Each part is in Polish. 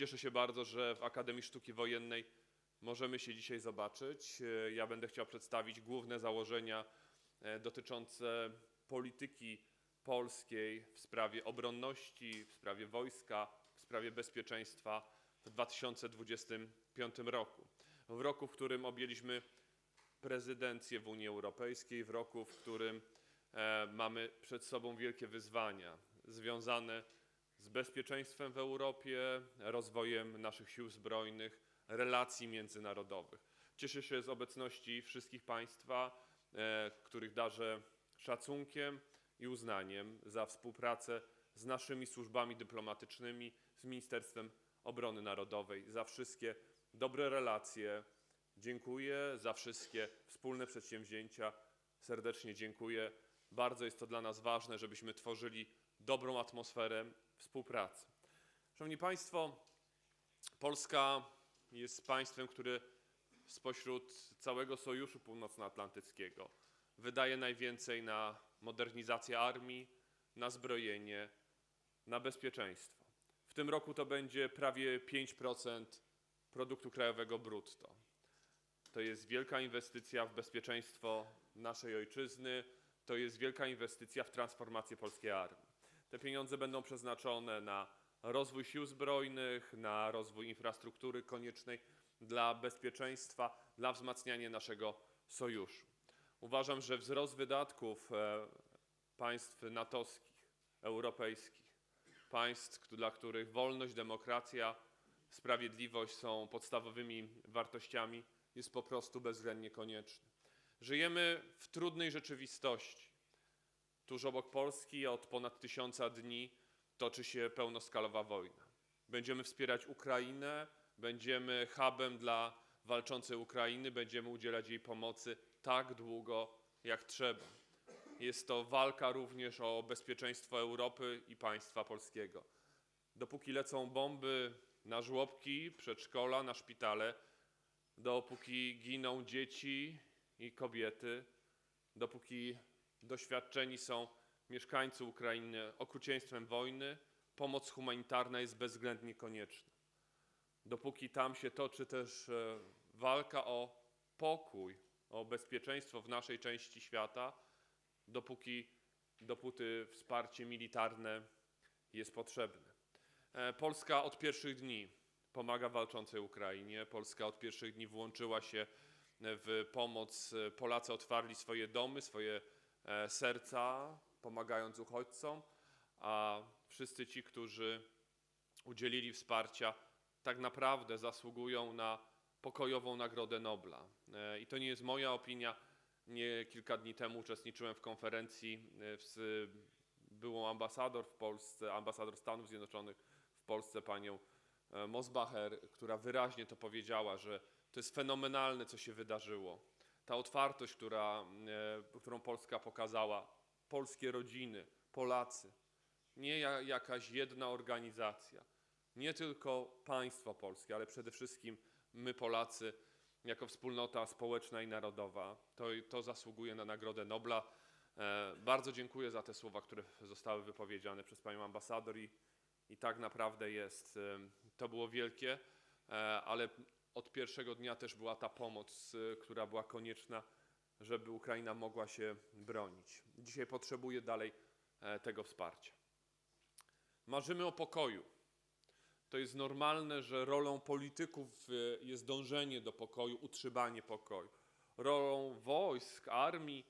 Cieszę się bardzo, że w Akademii Sztuki Wojennej możemy się dzisiaj zobaczyć. E, Ja będę chciał przedstawić główne założenia e, dotyczące polityki polskiej w sprawie obronności, w sprawie wojska, w sprawie bezpieczeństwa w 2025 roku. W roku, w którym objęliśmy prezydencję w Unii Europejskiej, w roku, w którym e, mamy przed sobą wielkie wyzwania związane z bezpieczeństwem w Europie, rozwojem naszych sił zbrojnych, relacji międzynarodowych. Cieszę się z obecności wszystkich Państwa, e, których darzę szacunkiem i uznaniem za współpracę z naszymi służbami dyplomatycznymi, z Ministerstwem Obrony Narodowej, za wszystkie dobre relacje. Dziękuję za wszystkie wspólne przedsięwzięcia. Serdecznie dziękuję. Bardzo jest to dla nas ważne, żebyśmy tworzyli dobrą atmosferę współpracy. Szanowni Państwo, Polska jest państwem, które spośród całego Sojuszu Północnoatlantyckiego wydaje najwięcej na modernizację armii, na zbrojenie, na bezpieczeństwo. W tym roku to będzie prawie 5% produktu krajowego brutto. To jest wielka inwestycja w bezpieczeństwo naszej ojczyzny, to jest wielka inwestycja w transformację polskiej armii. Te pieniądze będą przeznaczone na rozwój sił zbrojnych, na rozwój infrastruktury koniecznej dla bezpieczeństwa, dla wzmacniania naszego sojuszu. Uważam, że wzrost wydatków e, państw natowskich, europejskich, państw, dla których wolność, demokracja, sprawiedliwość są podstawowymi wartościami, jest po prostu bezwzględnie konieczny. Żyjemy w trudnej rzeczywistości. Tuż obok Polski od ponad tysiąca dni toczy się pełnoskalowa wojna. Będziemy wspierać Ukrainę, będziemy hubem dla walczącej Ukrainy, będziemy udzielać jej pomocy tak długo, jak trzeba. Jest to walka również o bezpieczeństwo Europy i państwa polskiego. Dopóki lecą bomby na żłobki, przedszkola, na szpitale, dopóki giną dzieci i kobiety, dopóki doświadczeni są mieszkańcy Ukrainy okrucieństwem wojny, pomoc humanitarna jest bezwzględnie konieczna. Dopóki tam się toczy też e, walka o pokój, o bezpieczeństwo w naszej części świata, dopóki, dopóty wsparcie militarne jest potrzebne. E, Polska od pierwszych dni pomaga walczącej Ukrainie. Polska od pierwszych dni włączyła się w pomoc. Polacy otwarli swoje domy, swoje e, serca, pomagając uchodźcom, a wszyscy ci, którzy udzielili wsparcia, tak naprawdę zasługują na pokojową Nagrodę Nobla. E, I to nie jest moja opinia. Nie kilka dni temu uczestniczyłem w konferencji e, z byłą ambasador w Polsce, ambasador Stanów Zjednoczonych w Polsce, panią e, Mosbacher, która wyraźnie to powiedziała, że to jest fenomenalne, co się wydarzyło. Ta otwartość, która, e, którą Polska pokazała, polskie rodziny, Polacy, nie ja, jakaś jedna organizacja, nie tylko państwo polskie, ale przede wszystkim my Polacy, jako wspólnota społeczna i narodowa, to, to zasługuje na Nagrodę Nobla. E, bardzo dziękuję za te słowa, które zostały wypowiedziane przez panią ambasador i, i tak naprawdę jest. e, To było wielkie, ale od pierwszego dnia też była ta pomoc, e, która była konieczna, żeby Ukraina mogła się bronić. Dzisiaj potrzebuje dalej e, tego wsparcia. Marzymy o pokoju. To jest normalne, że rolą polityków e, jest dążenie do pokoju, utrzymanie pokoju. Rolą wojsk, armii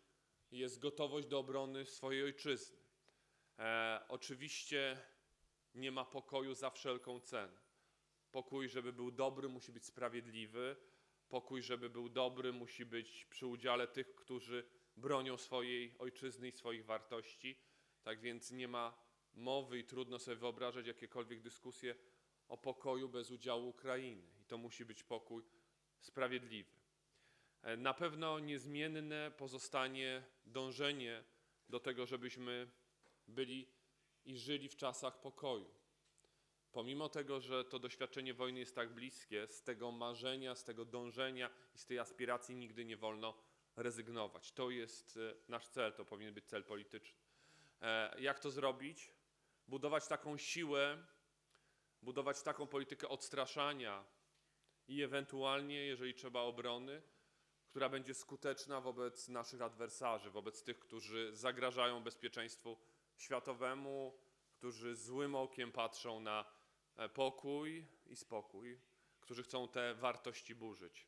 jest gotowość do obrony swojej ojczyzny. E, oczywiście nie ma pokoju za wszelką cenę. Pokój, żeby był dobry, musi być sprawiedliwy. Pokój, żeby był dobry, musi być przy udziale tych, którzy bronią swojej ojczyzny i swoich wartości. Tak więc nie ma mowy i trudno sobie wyobrażać jakiekolwiek dyskusje o pokoju bez udziału Ukrainy. I to musi być pokój sprawiedliwy. E, Na pewno niezmienne pozostanie dążenie do tego, żebyśmy byli i żyli w czasach pokoju. Pomimo tego, że to doświadczenie wojny jest tak bliskie, z tego marzenia, z tego dążenia i z tej aspiracji nigdy nie wolno rezygnować. To jest e, nasz cel, to powinien być cel polityczny. E, Jak to zrobić? Budować taką siłę budować taką politykę odstraszania i ewentualnie, jeżeli trzeba, obrony, która będzie skuteczna wobec naszych adwersarzy, wobec tych, którzy zagrażają bezpieczeństwu światowemu, którzy złym okiem patrzą na pokój i spokój, którzy chcą te wartości burzyć.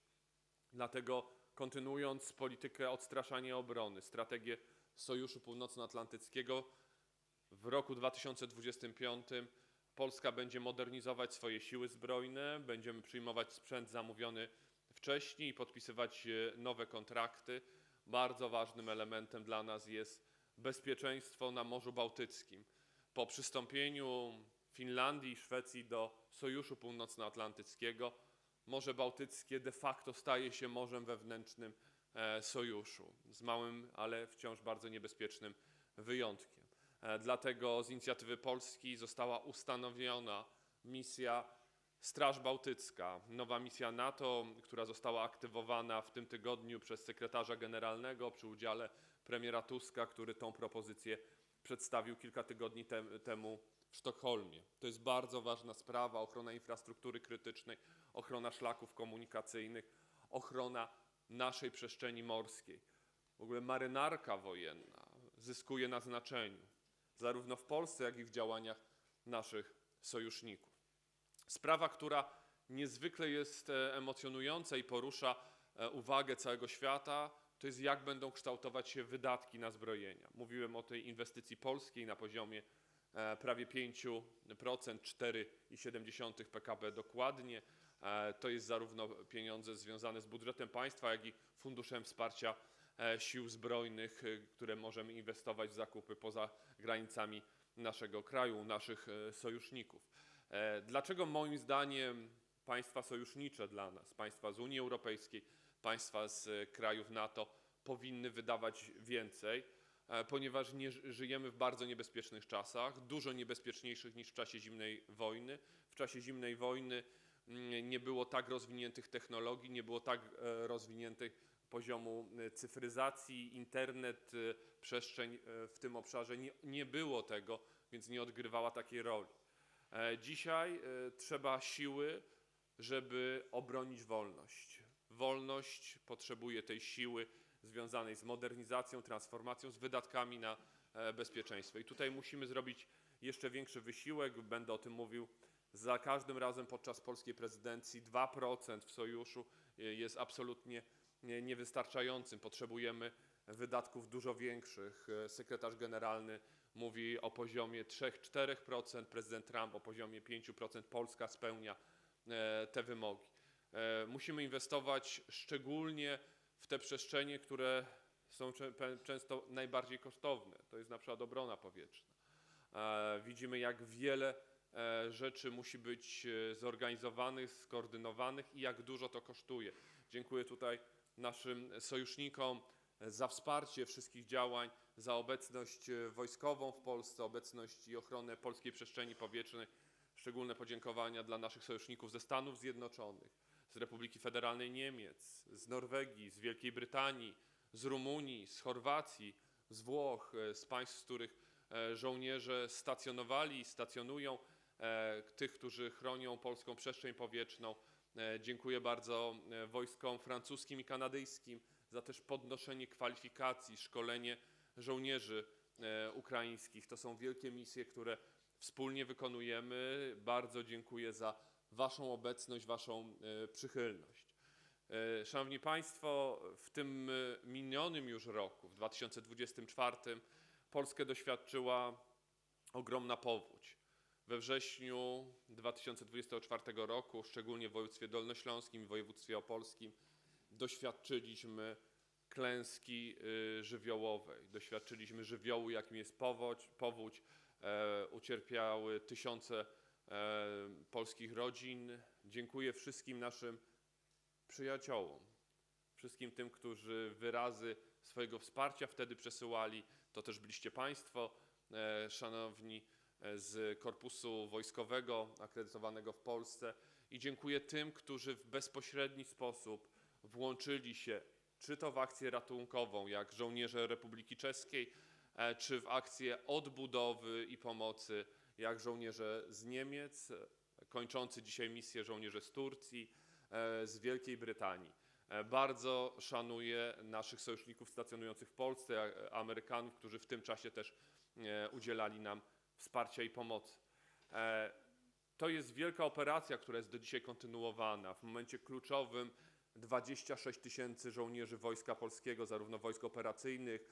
Dlatego kontynuując politykę odstraszania obrony, strategię Sojuszu Północnoatlantyckiego, w roku 2025 Polska będzie modernizować swoje siły zbrojne, będziemy przyjmować sprzęt zamówiony wcześniej i podpisywać e, nowe kontrakty. Bardzo ważnym elementem dla nas jest bezpieczeństwo na Morzu Bałtyckim. Po przystąpieniu Finlandii i Szwecji do Sojuszu Północnoatlantyckiego Morze Bałtyckie de facto staje się morzem wewnętrznym e, sojuszu, z małym, ale wciąż bardzo niebezpiecznym wyjątkiem. E, Dlatego z inicjatywy Polski została ustanowiona misja Straż Bałtycka, nowa misja NATO, która została aktywowana w tym tygodniu przez sekretarza generalnego przy udziale premiera Tuska, który tą propozycję przedstawił kilka tygodni tem, temu w Sztokholmie. To jest bardzo ważna sprawa ochrona infrastruktury krytycznej, ochrona szlaków komunikacyjnych, ochrona naszej przestrzeni morskiej. W ogóle marynarka wojenna zyskuje na znaczeniu, zarówno w Polsce, jak i w działaniach naszych sojuszników. Sprawa, która niezwykle jest e, emocjonująca i porusza e, uwagę całego świata, to jest jak będą kształtować się wydatki na zbrojenia. Mówiłem o tej inwestycji polskiej na poziomie prawie 5%, 4,7 PKB dokładnie. E, To jest zarówno pieniądze związane z budżetem państwa, jak i funduszem wsparcia e, sił zbrojnych, e, które możemy inwestować w zakupy poza granicami naszego kraju, naszych e, sojuszników. E, Dlaczego moim zdaniem państwa sojusznicze dla nas, państwa z Unii Europejskiej, państwa z e, krajów NATO powinny wydawać więcej? E, Ponieważ nie ży- żyjemy w bardzo niebezpiecznych czasach, dużo niebezpieczniejszych niż w czasie zimnej wojny. W czasie zimnej wojny mm, nie było tak rozwiniętych technologii, nie było tak e, rozwiniętych poziomu e, cyfryzacji, internet, przestrzeń w tym obszarze nie, nie było tego, więc nie odgrywała takiej roli. Dzisiaj trzeba siły, żeby obronić wolność. Wolność potrzebuje tej siły związanej z modernizacją, transformacją, z wydatkami na e, bezpieczeństwo. I tutaj musimy zrobić jeszcze większy wysiłek, będę o tym mówił za każdym razem podczas polskiej prezydencji. 2% w sojuszu e, jest absolutnie nie- niewystarczającym. Potrzebujemy wydatków dużo większych. E, Sekretarz generalny mówi o poziomie 3-4%, prezydent Trump o poziomie 5%. Polska spełnia te wymogi. Musimy inwestować szczególnie w te przestrzenie, które są często najbardziej kosztowne. To jest na przykład obrona powietrzna. E, Widzimy, jak wiele e, rzeczy musi być e, zorganizowanych, skoordynowanych i jak dużo to kosztuje. Dziękuję tutaj naszym sojusznikom za wsparcie wszystkich działań, za obecność wojskową w Polsce, obecność i ochronę polskiej przestrzeni powietrznej. Szczególne podziękowania dla naszych sojuszników ze Stanów Zjednoczonych, z Republiki Federalnej Niemiec, z Norwegii, z Wielkiej Brytanii, z Rumunii, z Chorwacji, z Włoch, e, z państw, z których e, żołnierze stacjonowali i stacjonują, e, tych, którzy chronią polską przestrzeń powietrzną. Dziękuję bardzo wojskom francuskim i kanadyjskim za też podnoszenie kwalifikacji, szkolenie żołnierzy ukraińskich. To są wielkie misje, które wspólnie wykonujemy. Bardzo dziękuję za Waszą obecność, Waszą e, przychylność. E, Szanowni Państwo, w tym e, minionym już roku, w 2024, Polskę doświadczyła ogromna powódź. We wrześniu 2024 roku, szczególnie w województwie dolnośląskim i województwie opolskim, doświadczyliśmy klęski żywiołowej. Doświadczyliśmy żywiołu, jakim jest powódź. powódź. Ucierpiały tysiące polskich rodzin. Dziękuję wszystkim naszym przyjaciołom, wszystkim tym, którzy wyrazy swojego wsparcia wtedy przesyłali. To też byliście Państwo, e, szanowni, e, z Korpusu Wojskowego akredytowanego w Polsce. I dziękuję tym, którzy w bezpośredni sposób włączyli się, czy to w akcję ratunkową, jak żołnierze Republiki Czeskiej, e, czy w akcję odbudowy i pomocy, jak żołnierze z Niemiec, e, kończący dzisiaj misję żołnierze z Turcji, e, z Wielkiej Brytanii. E, Bardzo szanuję naszych sojuszników stacjonujących w Polsce, Amerykanów, którzy w tym czasie też udzielali nam wsparcia i pomocy. To jest wielka operacja, która jest do dzisiaj kontynuowana. W momencie kluczowym 26 tysięcy żołnierzy Wojska Polskiego, zarówno wojsk operacyjnych,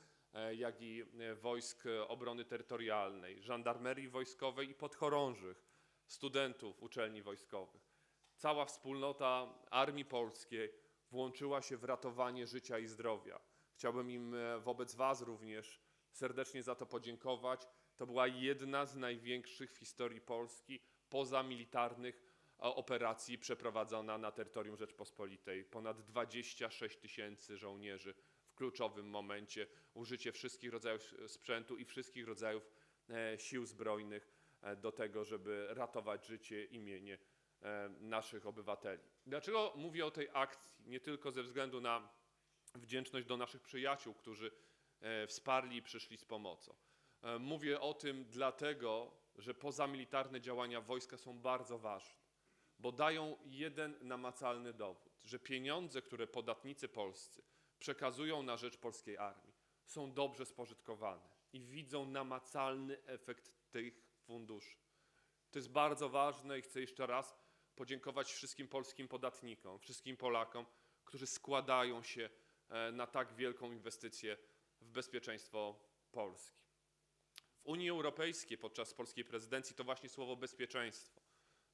jak i e, wojsk e, obrony terytorialnej, żandarmerii wojskowej i podchorążych, studentów uczelni wojskowych. Cała wspólnota Armii Polskiej włączyła się w ratowanie życia i zdrowia. Chciałbym im e, wobec Was również serdecznie za to podziękować. To była jedna z największych w historii Polski pozamilitarnych e, operacji przeprowadzona na terytorium Rzeczpospolitej. Ponad 26 tysięcy żołnierzy kluczowym momencie, użycie wszystkich rodzajów sprzętu i wszystkich rodzajów e, sił zbrojnych e, do tego, żeby ratować życie i mienie e, naszych obywateli. Dlaczego mówię o tej akcji? Nie tylko ze względu na wdzięczność do naszych przyjaciół, którzy wsparli i przyszli z pomocą. Mówię o tym dlatego, że pozamilitarne działania wojska są bardzo ważne, bo dają jeden namacalny dowód, że pieniądze, które podatnicy polscy przekazują na rzecz polskiej armii, są dobrze spożytkowane i widzą namacalny efekt tych funduszy. To jest bardzo ważne i chcę jeszcze raz podziękować wszystkim polskim podatnikom, wszystkim Polakom, którzy składają się e, na tak wielką inwestycję w bezpieczeństwo Polski. W Unii Europejskiej podczas polskiej prezydencji to właśnie słowo bezpieczeństwo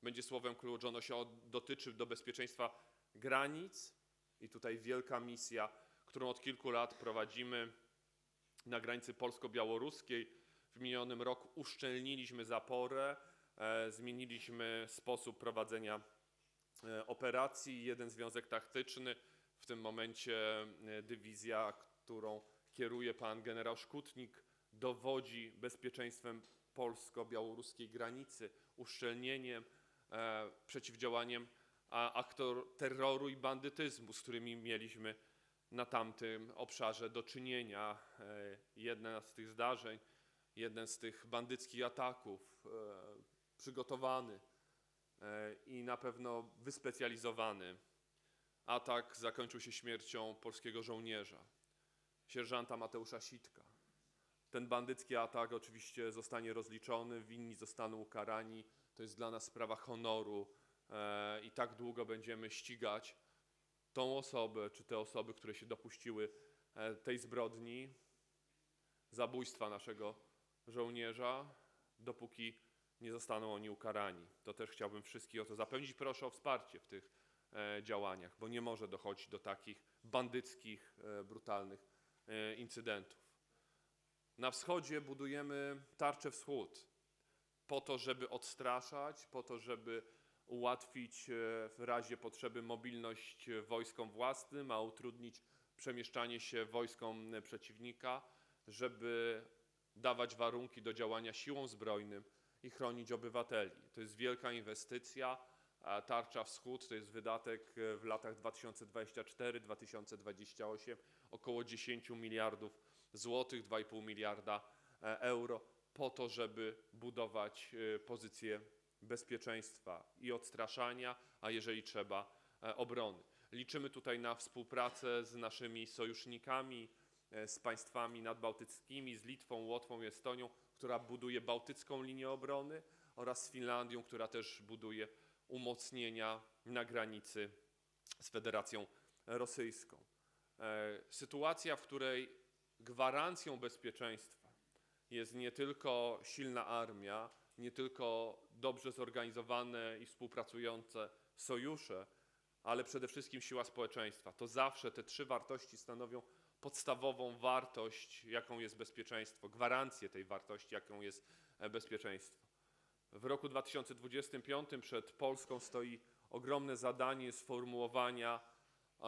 będzie słowem klucz. Ono się dotyczy do bezpieczeństwa granic i tutaj wielka misja, którą od kilku lat prowadzimy na granicy polsko-białoruskiej. W minionym roku uszczelniliśmy zaporę, e, zmieniliśmy sposób prowadzenia e, operacji. Jeden związek taktyczny, w tym momencie e, dywizja, którą kieruje pan generał Szkutnik, dowodzi bezpieczeństwem polsko-białoruskiej granicy, uszczelnieniem, przeciwdziałaniem aktor terroru i bandytyzmu, z którymi mieliśmy na tamtym obszarze do czynienia. E, Jedne z tych zdarzeń, jeden z tych bandyckich ataków, e, przygotowany e, i na pewno wyspecjalizowany atak zakończył się śmiercią polskiego żołnierza, sierżanta Mateusza Sitka. Ten bandycki atak oczywiście zostanie rozliczony, winni zostaną ukarani. To jest dla nas sprawa honoru i tak długo będziemy ścigać tą osobę, czy te osoby, które się dopuściły e, tej zbrodni, zabójstwa naszego żołnierza, dopóki nie zostaną oni ukarani. To też chciałbym wszystkich o to zapewnić. Proszę o wsparcie w tych e, działaniach, bo nie może dochodzić do takich bandyckich, e, brutalnych incydentów. Na wschodzie budujemy tarczę wschód po to, żeby odstraszać, po to, żeby ułatwić e, w razie potrzeby mobilność wojskom własnym, a utrudnić przemieszczanie się wojskom przeciwnika, żeby dawać warunki do działania siłom zbrojnym i chronić obywateli. To jest wielka inwestycja. Tarcza Wschód to jest wydatek e, w latach 2024-2028 około 10 miliardów złotych, 2,5 miliarda e, euro po to, żeby budować e, pozycję bezpieczeństwa i odstraszania, a jeżeli trzeba, e, obrony. Liczymy tutaj na współpracę z naszymi sojusznikami, e, z państwami nadbałtyckimi, z Litwą, Łotwą i Estonią, która buduje bałtycką linię obrony oraz z Finlandią, która też buduje umocnienia na granicy z Federacją Rosyjską. E, Sytuacja, w której gwarancją bezpieczeństwa jest nie tylko silna armia, nie tylko dobrze zorganizowane i współpracujące sojusze, ale przede wszystkim siła społeczeństwa. To zawsze te trzy wartości stanowią podstawową wartość, jaką jest bezpieczeństwo, gwarancję tej wartości, jaką jest e, bezpieczeństwo. W roku 2025 przed Polską stoi ogromne zadanie sformułowania e,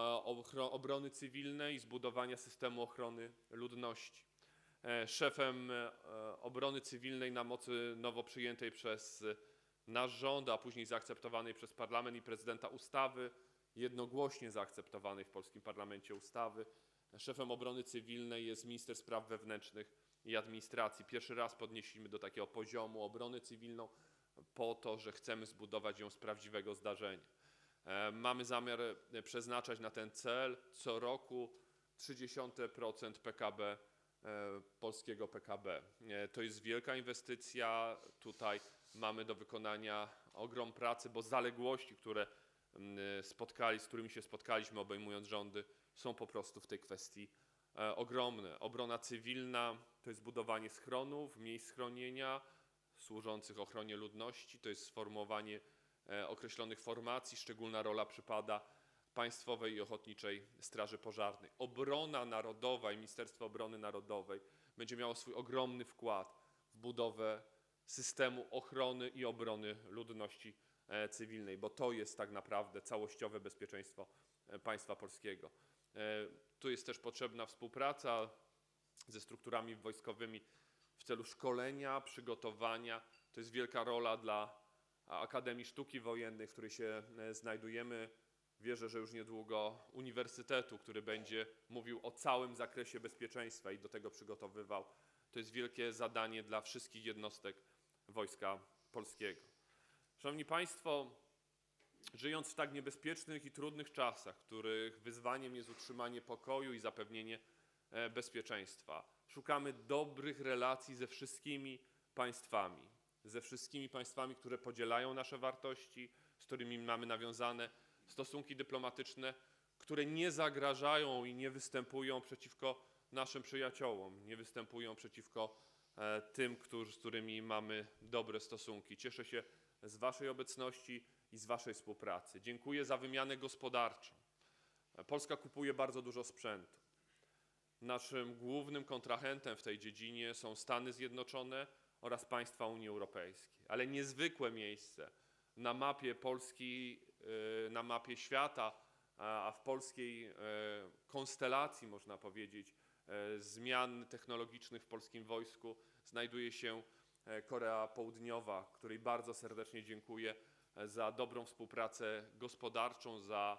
obrony cywilnej i zbudowania systemu ochrony ludności. E, Szefem e, obrony cywilnej na mocy nowo przyjętej przez nasz rząd, a później zaakceptowanej przez parlament i prezydenta ustawy, jednogłośnie zaakceptowanej w polskim parlamencie ustawy, szefem obrony cywilnej jest minister spraw wewnętrznych i administracji. Pierwszy raz podnieśliśmy do takiego poziomu obronę cywilną po to, że chcemy zbudować ją z prawdziwego zdarzenia. E, Mamy zamiar przeznaczać na ten cel co roku 0,3% PKB, polskiego PKB. E, To jest wielka inwestycja. Tutaj mamy do wykonania ogrom pracy, bo zaległości, które mm, spotkali, z którymi się spotkaliśmy obejmując rządy, są po prostu w tej kwestii e, ogromne. Obrona cywilna to jest budowanie schronów, miejsc schronienia służących ochronie ludności, to jest sformułowanie e, określonych formacji, szczególna rola przypada Państwowej i Ochotniczej Straży Pożarnej. Obrona Narodowa i Ministerstwo Obrony Narodowej będzie miało swój ogromny wkład w budowę systemu ochrony i obrony ludności e, cywilnej, bo to jest tak naprawdę całościowe bezpieczeństwo e, państwa polskiego. E, Tu jest też potrzebna współpraca ze strukturami wojskowymi w celu szkolenia, przygotowania. To jest wielka rola dla Akademii Sztuki Wojennej, w której się znajdujemy. Wierzę, że już niedługo uniwersytetu, który będzie mówił o całym zakresie bezpieczeństwa i do tego przygotowywał. To jest wielkie zadanie dla wszystkich jednostek Wojska Polskiego. Szanowni Państwo, żyjąc w tak niebezpiecznych i trudnych czasach, których wyzwaniem jest utrzymanie pokoju i zapewnienie e, bezpieczeństwa, szukamy dobrych relacji ze wszystkimi państwami, ze wszystkimi państwami, które podzielają nasze wartości, z którymi mamy nawiązane stosunki dyplomatyczne, które nie zagrażają i nie występują przeciwko naszym przyjaciołom, nie występują przeciwko e, tym, którzy, z którymi mamy dobre stosunki. Cieszę się z Waszej obecności i z Waszej współpracy. Dziękuję za wymianę gospodarczą. E, Polska kupuje bardzo dużo sprzętu. Naszym głównym kontrahentem w tej dziedzinie są Stany Zjednoczone oraz państwa Unii Europejskiej. Ale niezwykłe miejsce na mapie Polski, na mapie świata, a w polskiej e, konstelacji, można powiedzieć, e, zmian technologicznych w polskim wojsku znajduje się Korea Południowa, której bardzo serdecznie dziękuję za dobrą współpracę gospodarczą, za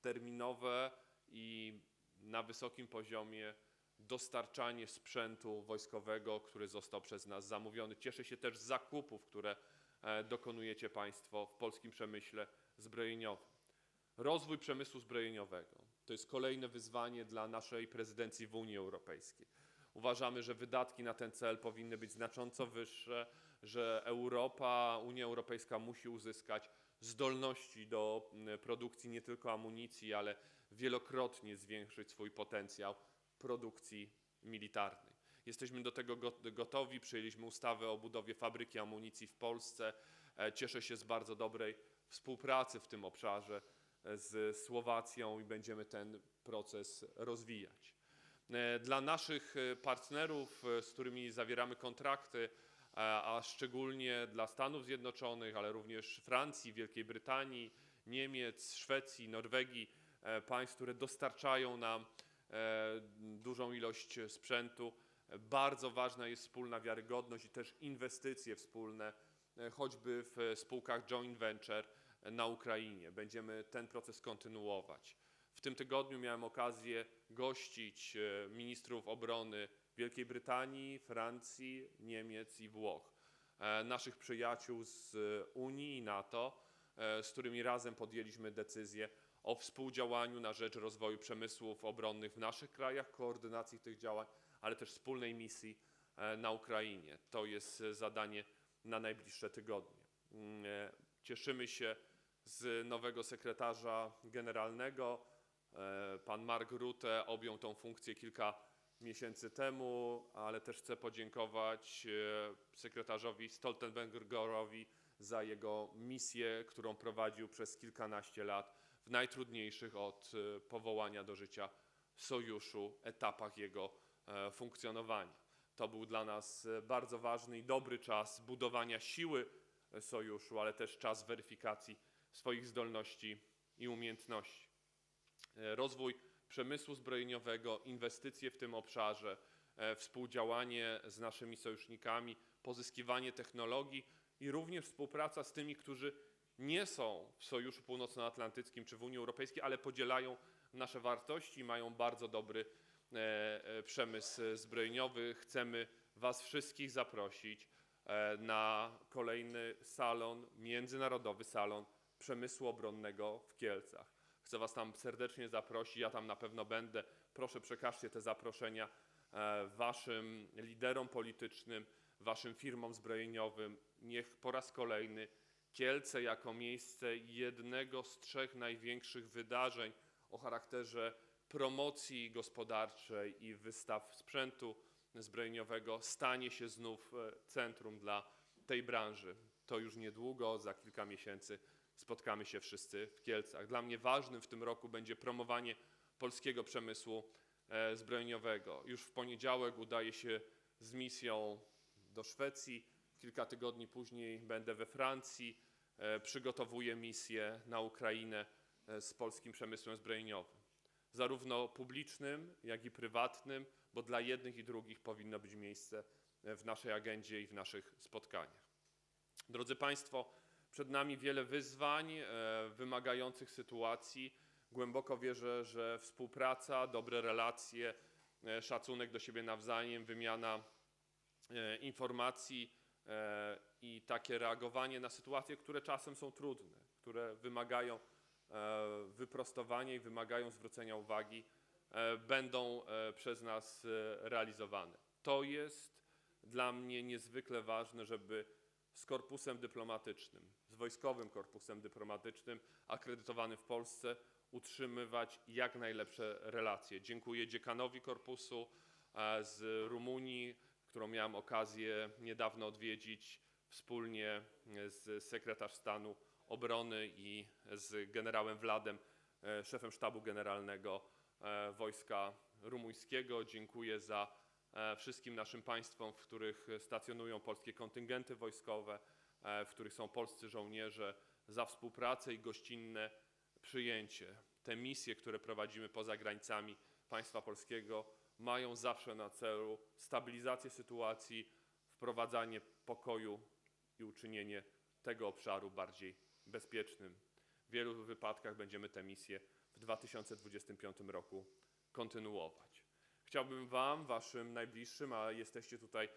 terminowe i na wysokim poziomie dostarczanie sprzętu wojskowego, który został przez nas zamówiony. Cieszę się też z zakupów, które e, dokonujecie Państwo w polskim przemyśle zbrojeniowym. Rozwój przemysłu zbrojeniowego to jest kolejne wyzwanie dla naszej prezydencji w Unii Europejskiej. Uważamy, że wydatki na ten cel powinny być znacząco wyższe, że Europa, Unia Europejska musi uzyskać zdolności do produkcji nie tylko amunicji, ale wielokrotnie zwiększyć swój potencjał produkcji militarnej. Jesteśmy do tego go- gotowi. Przyjęliśmy ustawę o budowie fabryki amunicji w Polsce. E, Cieszę się z bardzo dobrej współpracy w tym obszarze e, z Słowacją i będziemy ten proces rozwijać. E, Dla naszych e, partnerów, z którymi zawieramy kontrakty, a szczególnie dla Stanów Zjednoczonych, ale również Francji, Wielkiej Brytanii, Niemiec, Szwecji, Norwegii, państw, które dostarczają nam dużą ilość sprzętu. Bardzo ważna jest wspólna wiarygodność i też inwestycje wspólne, choćby w spółkach joint venture na Ukrainie. Będziemy ten proces kontynuować. W tym tygodniu miałem okazję gościć e, ministrów obrony Wielkiej Brytanii, Francji, Niemiec i Włoch. E, Naszych przyjaciół z Unii i NATO, e, z którymi razem podjęliśmy decyzję o współdziałaniu na rzecz rozwoju przemysłów obronnych w naszych krajach, koordynacji tych działań, ale też wspólnej misji e, na Ukrainie. To jest e, zadanie na najbliższe tygodnie. Mm, e, Cieszymy się z nowego sekretarza generalnego. E, Pan Mark Rutte objął tą funkcję kilka miesięcy temu, ale też chcę podziękować e, sekretarzowi Stoltenbergerowi za jego misję, którą prowadził przez kilkanaście lat w najtrudniejszych od e, powołania do życia sojuszu etapach jego funkcjonowania. To był dla nas bardzo ważny i dobry czas budowania siły sojuszu, ale też czas weryfikacji swoich zdolności i umiejętności. E, Rozwój przemysłu zbrojeniowego, inwestycje w tym obszarze, e, współdziałanie z naszymi sojusznikami, pozyskiwanie technologii i również współpraca z tymi, którzy nie są w Sojuszu Północnoatlantyckim czy w Unii Europejskiej, ale podzielają nasze wartości i mają bardzo dobry e, przemysł zbrojeniowy. Chcemy Was wszystkich zaprosić na kolejny salon, międzynarodowy salon przemysłu obronnego w Kielcach. Chcę Was tam serdecznie zaprosić, ja tam na pewno będę. Proszę przekażcie te zaproszenia e, Waszym liderom politycznym, Waszym firmom zbrojeniowym. Niech po raz kolejny Kielce jako miejsce jednego z trzech największych wydarzeń o charakterze promocji gospodarczej i wystaw sprzętu zbrojeniowego stanie się znów e, centrum dla tej branży. To już niedługo, za kilka miesięcy spotkamy się wszyscy w Kielcach. Dla mnie ważnym w tym roku będzie promowanie polskiego przemysłu e, zbrojeniowego. Już w poniedziałek udaje się z misją do Szwecji. Kilka tygodni później będę we Francji. E, Przygotowuję misję na Ukrainę e, z polskim przemysłem zbrojeniowym. Zarówno publicznym, jak i prywatnym, bo dla jednych i drugich powinno być miejsce w naszej agendzie i w naszych spotkaniach. Drodzy Państwo, przed nami wiele wyzwań, e, wymagających sytuacji. Głęboko wierzę, że współpraca, dobre relacje, e, szacunek do siebie nawzajem, wymiana e, informacji i takie reagowanie na sytuacje, które czasem są trudne, które wymagają wyprostowania i wymagają zwrócenia uwagi, będą przez nas realizowane. To jest dla mnie niezwykle ważne, żeby z korpusem dyplomatycznym, z wojskowym korpusem dyplomatycznym akredytowanym w Polsce utrzymywać jak najlepsze relacje. Dziękuję dziekanowi korpusu e, z Rumunii, którą miałem okazję niedawno odwiedzić wspólnie z sekretarz stanu obrony i z generałem Wladem, e, szefem sztabu generalnego e, wojska rumuńskiego. Dziękuję za e, wszystkim naszym państwom, w których stacjonują polskie kontyngenty wojskowe, e, w których są polscy żołnierze, za współpracę i gościnne przyjęcie. Te misje, które prowadzimy poza granicami państwa polskiego, mają zawsze na celu stabilizację sytuacji, wprowadzanie pokoju i uczynienie tego obszaru bardziej bezpiecznym. W wielu wypadkach będziemy te misje w 2025 roku kontynuować. Chciałbym Wam, Waszym najbliższym, a jesteście tutaj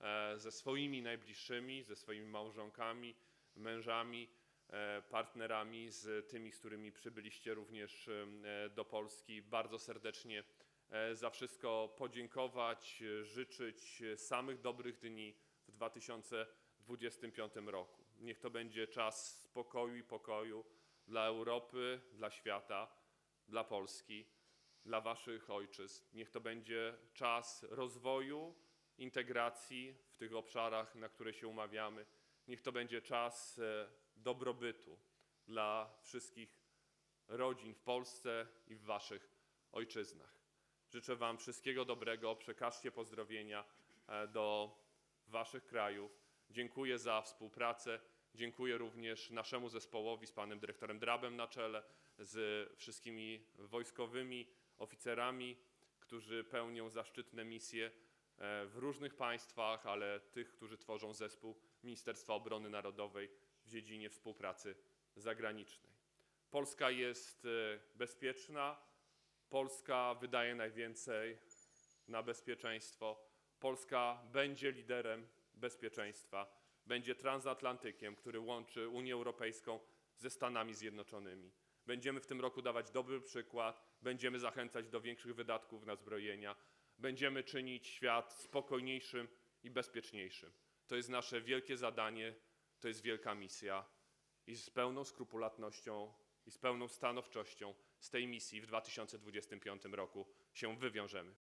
e, ze swoimi najbliższymi, ze swoimi małżonkami, mężami, e, partnerami, z tymi, z którymi przybyliście również e, do Polski, bardzo serdecznie za wszystko podziękować, życzyć samych dobrych dni w 2025 roku. Niech to będzie czas spokoju i pokoju dla Europy, dla świata, dla Polski, dla Waszych ojczyzn. Niech to będzie czas rozwoju, integracji w tych obszarach, na które się umawiamy. Niech to będzie czas e, dobrobytu dla wszystkich rodzin w Polsce i w Waszych ojczyznach. Życzę Wam wszystkiego dobrego, przekażcie pozdrowienia e, do Waszych krajów. Dziękuję za współpracę. Dziękuję również naszemu zespołowi z panem dyrektorem Drabem na czele, z wszystkimi wojskowymi oficerami, którzy pełnią zaszczytne misje e, w różnych państwach, ale tych, którzy tworzą zespół Ministerstwa Obrony Narodowej w dziedzinie współpracy zagranicznej. Polska jest e, bezpieczna, Polska wydaje najwięcej na bezpieczeństwo. Polska będzie liderem bezpieczeństwa, będzie transatlantykiem, który łączy Unię Europejską ze Stanami Zjednoczonymi. Będziemy w tym roku dawać dobry przykład, będziemy zachęcać do większych wydatków na zbrojenia, będziemy czynić świat spokojniejszym i bezpieczniejszym. To jest nasze wielkie zadanie, to jest wielka misja i z pełną skrupulatnością i z pełną stanowczością z tej misji w 2025 roku się wywiążemy.